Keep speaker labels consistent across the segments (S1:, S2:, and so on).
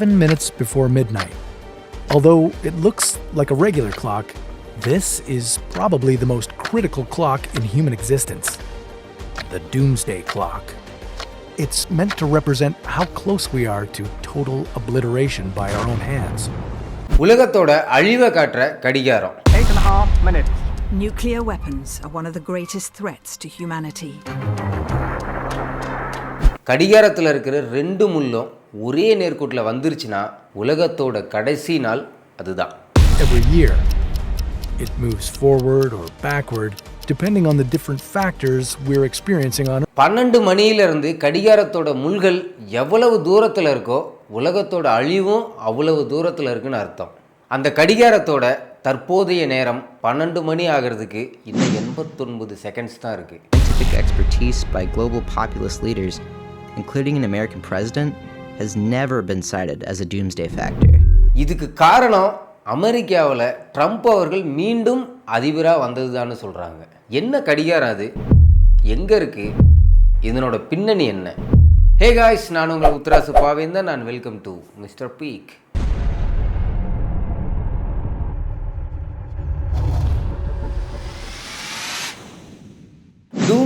S1: seven minutes before midnight. Although it looks like a regular clock, this is probably the most critical clock in human existence the Doomsday Clock. It's meant to represent how close we are to total obliteration by our own hands.
S2: உலகத்தோட அழிவை காட்டுற கடிகாரம்
S3: Eight and a half minutes.
S4: Nuclear weapons are one of the greatest threats to humanity.
S2: கடிகாரத்தில் இருக்கிற ரெண்டு முள்ளும் ஒரே நேர்கோட்டில் வந்துருச்சுன்னா உலகத்தோட கடைசி நாள் அதுதான்.
S1: Every year, it moves forward or backward depending on the different factors we're experiencing on
S2: பன்னெண்டு மணியிலிருந்து கடிகாரத்தோட முள்கள் எவ்வளவு தூரத்தில் இருக்கோ உலகத்தோட அழிவும் அவ்வளவு தூரத்தில் இருக்குன்னு அர்த்தம். அந்த கடிகாரத்தோட தற்போதைய நேரம் பன்னெண்டு மணி ஆகிறதுக்கு இன்னும் எண்பத்தொன்பது செகண்ட்ஸ் தான் இருக்குது
S5: Scientific expertise by global populist leaders, including an American president, has never been cited as a doomsday factor.
S2: இதுக்கு காரணம் அமெரிக்காவில் ட்ரம்ப் அவர்கள் மீண்டும் அதிபராக வந்ததுதான்னு சொல்கிறாங்க என்ன கடிகாரம் அது? எங்கே இருக்குது இதனோட பின்னணி என்ன? ஹே காய்ஸ் நான் உங்கள் உத்தராசு பாவேந்தன் நான் welcome to mister peak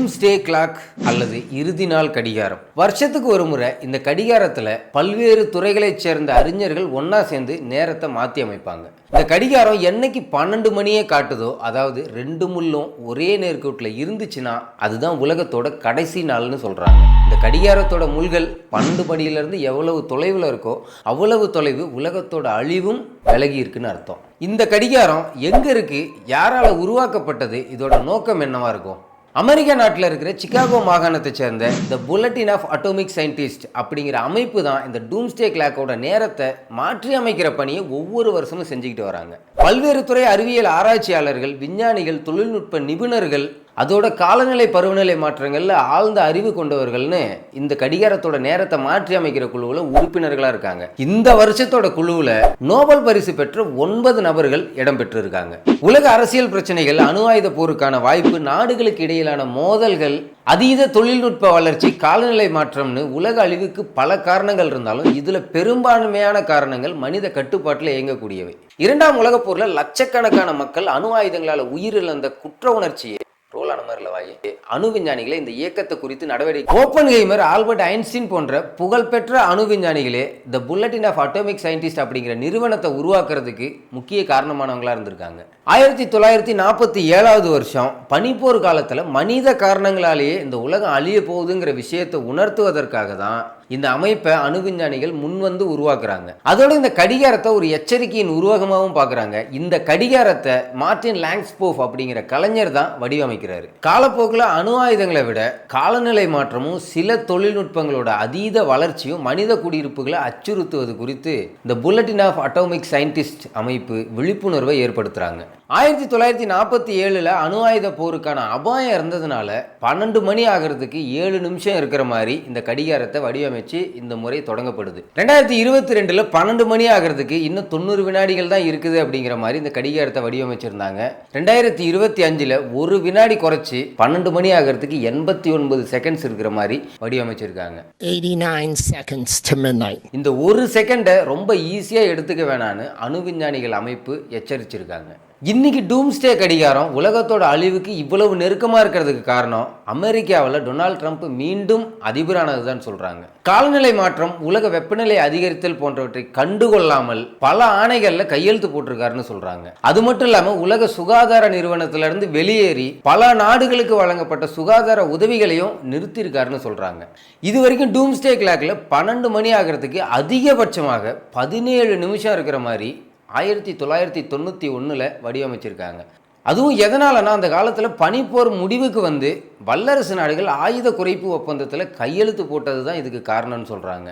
S2: doomsday clock அல்லது இறுதி நாள் கடிகாரம். வருஷத்துக்கு ஒரு முறை இந்த கடிகாரத்தில் பல்வேறு துறைகளைச் சேர்ந்த அறிஞர்கள் ஒன்றா சேர்ந்து நேரத்தை மாற்றி அமைப்பாங்க. இந்த கடிகாரம் என்னைக்கு பன்னெண்டு மணியே காட்டுதோ அதாவது ரெண்டு முள்ளும் ஒரே நேர்கோட்டில் இருந்துச்சுன்னா அதுதான் உலகத்தோட கடைசி நாள்னு சொல்கிறாங்க இந்த கடிகாரத்தோட முள்கள் பன்னெண்டு மணியிலேருந்து எவ்வளவு தொலைவில் இருக்கோ அவ்வளவு தொலைவு உலகத்தோட அழிவும் விலகி இருக்குன்னு அர்த்தம். இந்த கடிகாரம் எங்கே இருக்குது யாரால் உருவாக்கப்பட்டது இதோட நோக்கம் என்னவா இருக்கும்? அமெரிக்க நாட்டில் இருக்கிற சிகாகோ மாகாணத்தை சேர்ந்த the bulletin of atomic scientist அப்படிங்கிற அமைப்பு தான் இந்த டூம்ஸ்டே கிளாக்கோட நேரத்தை மாற்றி அமைக்கிற பணியை ஒவ்வொரு வருஷமும் செஞ்சுக்கிட்டு வராங்க. பல்வேறு துறை அறிவியல் ஆராய்ச்சியாளர்கள் விஞ்ஞானிகள் தொழில்நுட்ப நிபுணர்கள் அதோட காலநிலை பருவநிலை மாற்றங்களில் ஆழ்ந்த அறிவு கொண்டவர்கள்னு இந்த கடிகாரத்தோட நேரத்தை மாற்றி அமைக்கிற குழுவில் உறுப்பினர்களாக இருக்காங்க. இந்த வருஷத்தோட குழுவில் நோபல் பரிசு பெற்ற ஒன்பது நபர்கள் இடம்பெற்றிருக்காங்க உலக அரசியல் பிரச்சனைகள் அணு ஆயுத போருக்கான வாய்ப்பு நாடுகளுக்கு இடையிலான மோதல்கள் அதீத தொழில்நுட்ப வளர்ச்சி காலநிலை மாற்றம்னு உலக அழிவுக்கு பல காரணங்கள் இருந்தாலும் இதுல பெரும்பான்மையான காரணங்கள் மனித கட்டுப்பாட்டில் இயங்கக்கூடியவை. இரண்டாம் உலகப் போர்ல லட்சக்கணக்கான மக்கள் அணு ஆயுதங்களால் உயிரிழந்த குற்ற உணர்ச்சியை ரோலான வாயி. அணு விஞ்ஞானிகளே இந்த இயக்கத்தை குறித்து நடவடிக்கை ஓப்பன் கேமர் ஆல்பர்ட் ஐன்ஸ்டீன் போன்ற புகழ்பெற்ற அணு விஞ்ஞானிகளே the bulletin of atomic scientist அப்படிங்கிற நிறுவனத்தை உருவாக்குறதுக்கு முக்கிய காரணமானவங்களாக இருந்திருக்காங்க. ஆயிரத்தி தொள்ளாயிரத்தி நாற்பத்தி ஏழாவது வருஷம் பனிப்போர் காலத்தில் மனித காரணங்களாலேயே இந்த உலகம் அழிய போகுதுங்கிற விஷயத்தை உணர்த்துவதற்காக தான் இந்த அமைப்பை அணு விஞ்ஞானிகள் முன் வந்து உருவாக்குறாங்க. அதோட இந்த கடிகாரத்தை ஒரு எச்சரிக்கையின் உருவகமாகவும் பார்க்குறாங்க. இந்த கடிகாரத்தை மார்டின் லாங்ஸ்போஃப் அப்படிங்கிற கலைஞர் தான் வடிவமைக்கிறாரு. காலப்போக்கில் அணு ஆயுதங்களை விட காலநிலை மாற்றமும் சில தொழில்நுட்பங்களோட அதீத வளர்ச்சியும் மனித குடியிருப்புகளை அச்சுறுத்துவது குறித்து இந்த புல்லட்டின் ஆஃப் அட்டோமிக் சயின்டிஸ்ட் அமைப்பு விழிப்புணர்வை ஏற்படுத்துகிறாங்க ஆயிரத்தி தொள்ளாயிரத்தி நாற்பத்தி ஏழில் அணு ஆயுத போருக்கான அபாயம் இருந்ததுனால பன்னெண்டு மணி ஆகிறதுக்கு ஏழு நிமிஷம் இருக்கிற மாதிரி இந்த கடிகாரத்தை வடிவமைச்சு இந்த முறை தொடங்கப்படுது. ரெண்டாயிரத்தி இருபத்தி ரெண்டில் பன்னெண்டு மணி ஆகிறதுக்கு இன்னும் தொண்ணூறு வினாடிகள் தான் இருக்குது அப்படிங்கிற மாதிரி இந்த கடிகாரத்தை வடிவமைச்சிருந்தாங்க. ரெண்டாயிரத்தி இருபத்தி அஞ்சில் ஒரு வினாடி குறைச்சி பன்னெண்டு மணி ஆகிறதுக்கு எண்பத்தி ஒன்பது செகண்ட்ஸ் இருக்கிற மாதிரி வடிவமைச்சிருக்காங்க.
S6: 89 seconds to midnight.
S2: இந்த ஒரு செகண்டை ரொம்ப ஈஸியாக எடுத்துக்க வேணான்னு அணு விஞ்ஞானிகள் அமைப்பு எச்சரிச்சிருக்காங்க. இன்னைக்கு டூம்ஸ்டே கடிகாரம் உலகத்தோட அழிவுக்கு இவ்வளவு நெருக்கமாக இருக்கிறதுக்கு காரணம் அமெரிக்காவில் டொனால்ட் ட்ரம்ப் மீண்டும் அதிபரானது தான் சொல்கிறாங்க காலநிலை மாற்றம் உலக வெப்பநிலை அதிகரித்தல் போன்றவற்றை கண்டுகொள்ளாமல் பல ஆணைகளில் கையெழுத்து போட்டிருக்காருன்னு சொல்கிறாங்க அது மட்டும் இல்லாமல் உலக சுகாதார நிறுவனத்திலிருந்து வெளியேறி பல நாடுகளுக்கு வழங்கப்பட்ட சுகாதார உதவிகளையும் நிறுத்தியிருக்காருன்னு சொல்கிறாங்க இது வரைக்கும் டூம்ஸ்டே கிளாக்கில் பன்னெண்டு மணி ஆகிறதுக்கு அதிகபட்சமாக பதினேழு நிமிஷம் இருக்கிற மாதிரி ஆயிரத்தி தொள்ளாயிரத்தி தொண்ணூற்றி ஒன்றில் வடிவமைச்சிருக்காங்க. அதுவும் எதனாலனா அந்த காலத்தில் பனிப்போர் முடிவுக்கு வந்து வல்லரசு நாடுகள் ஆயுத குறைப்பு ஒப்பந்தத்தில் கையெழுத்து போட்டது தான் இதுக்கு காரணம்னு சொல்கிறாங்க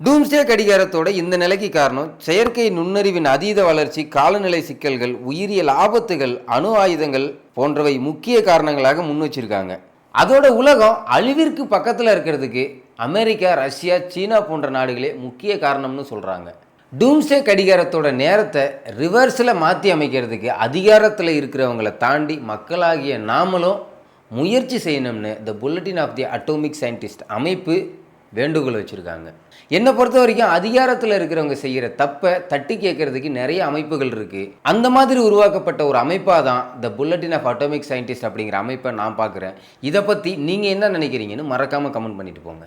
S2: டூம்ஸ்டே கடிகாரத்தோட இந்த நிலைக்கு காரணம் செயற்கை நுண்ணறிவின் அதீத வளர்ச்சி காலநிலை சிக்கல்கள் உயிரியல் ஆபத்துகள் அணு ஆயுதங்கள் போன்றவை முக்கிய காரணங்களாக முன் வச்சிருக்காங்க. அதோட உலகம் அழிவிற்கு பக்கத்தில் இருக்கிறதுக்கு அமெரிக்கா ரஷ்யா சீனா போன்ற நாடுகளே முக்கிய காரணம்னு சொல்கிறாங்க டூம்ஸ்டே கடிகாரத்தோட நேரத்தை ரிவர்ஸில் மாற்றி அமைக்கிறதுக்கு அதிகாரத்தில் இருக்கிறவங்கள தாண்டி மக்களாகிய நாமளும் முயற்சி செய்யணும்னு the bulletin of the atomic scientist அமைப்பு வேண்டுகோள் வச்சுருக்காங்க. என்னை பொறுத்த வரைக்கும் அதிகாரத்தில் இருக்கிறவங்க செய்கிற தப்பை தட்டி கேட்கறதுக்கு நிறைய அமைப்புகள் இருக்குது அந்த மாதிரி உருவாக்கப்பட்ட ஒரு அமைப்பாக தான் the bulletin of atomic scientist அப்படிங்கிற அமைப்பை நான் பார்க்குறேன். இதை பற்றி நீங்கள் என்ன நினைக்கிறீங்கன்னு மறக்காமல் கமெண்ட் பண்ணிட்டு போங்க.